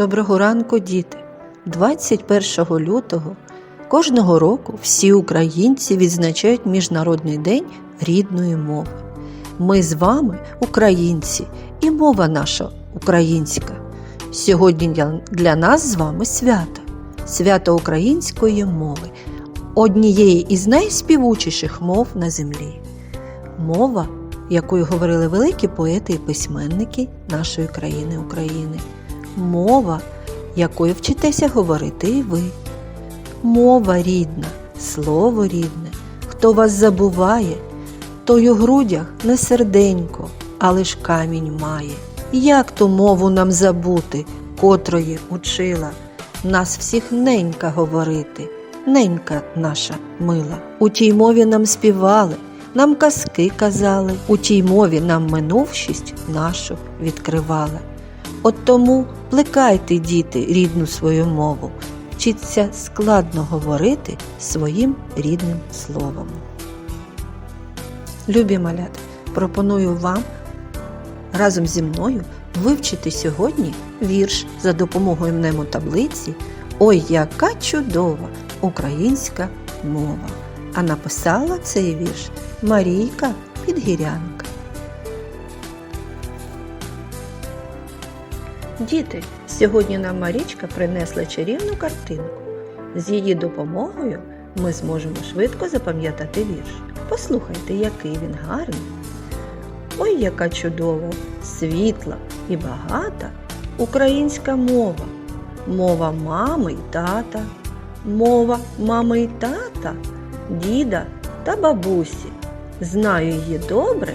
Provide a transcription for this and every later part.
Доброго ранку, діти! 21 лютого кожного року всі українці відзначають Міжнародний день рідної мови. Ми з вами українці, і мова наша українська. Сьогодні для- нас з вами свято, свято української мови, однієї із найспівучіших мов на землі. Мова, якою говорили великі поети і письменники нашої країни України мова, якою вчитеся говорити і ви. Мова рідна, слово рідне. Хто вас забуває, той у грудях не серденько, а лиш камінь має. Як ту мову нам забути, котрої учила нас всіх ненька говорити, ненька наша мила. У тій мові нам співали, нам казки казали, у тій мові нам минувшість нашу відкривали. От тому плекайте, діти, рідну свою мову, вчіться складно говорити своїм рідним словом. Любі малята, пропоную вам разом зі мною вивчити сьогодні вірш за допомогою мнемотаблиці Ой, яка чудова українська мова! А написала цей вірш Марійка Підгірянка. Діти, сьогодні нам Марічка принесла чарівну картинку. З її допомогою ми зможемо швидко запам'ятати вірш. Послухайте, який він гарний. Ой, яка чудова, світла і багата українська мова. Мова мами й тата, мова мами й тата, діда та бабусі. Знаю її добре,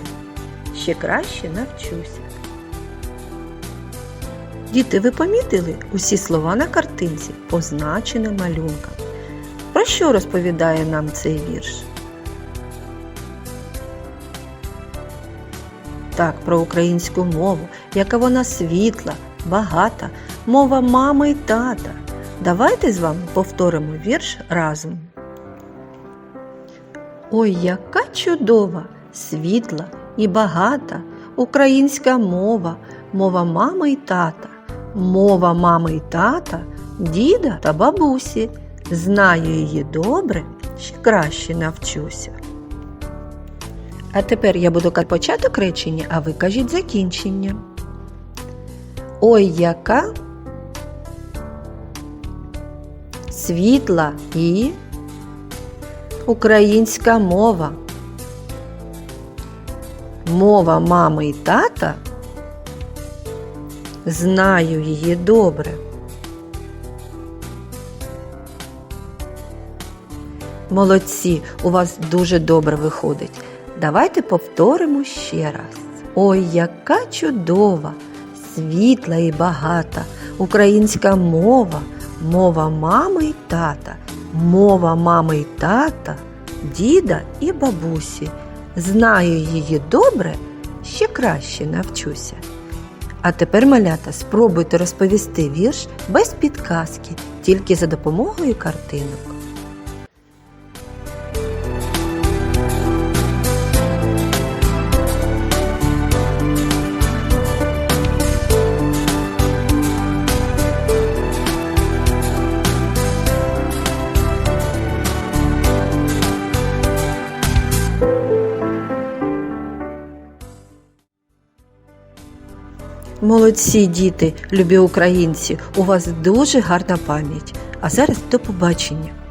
ще краще навчуся. Діти, ви помітили усі слова на картинці, позначені малюнком. Про що розповідає нам цей вірш? Так, про українську мову, яка вона світла, багата, мова мами й тата. Давайте з вами повторимо вірш разом. Ой, яка чудова, світла і багата українська мова, мова мами й тата, мова мами й тата, діда та бабусі. Знаю її добре, ще краще навчуся. А тепер я буду казати початок речення, а ви кажіть закінчення. Ой, яка світла і українська мова. Мова мами і тата. Знаю її добре. Молодці, у вас дуже добре виходить. Давайте повторимо ще раз. Ой, яка чудова, світла і багата українська мова, мова мами й тата, мова мами й тата, діда і бабусі. Знаю її добре, ще краще навчуся. А тепер, малята, спробуйте розповісти вірш без підказки, тільки за допомогою картинок. Молодці діти, любі українці, у вас дуже гарна пам'ять. А зараз до побачення.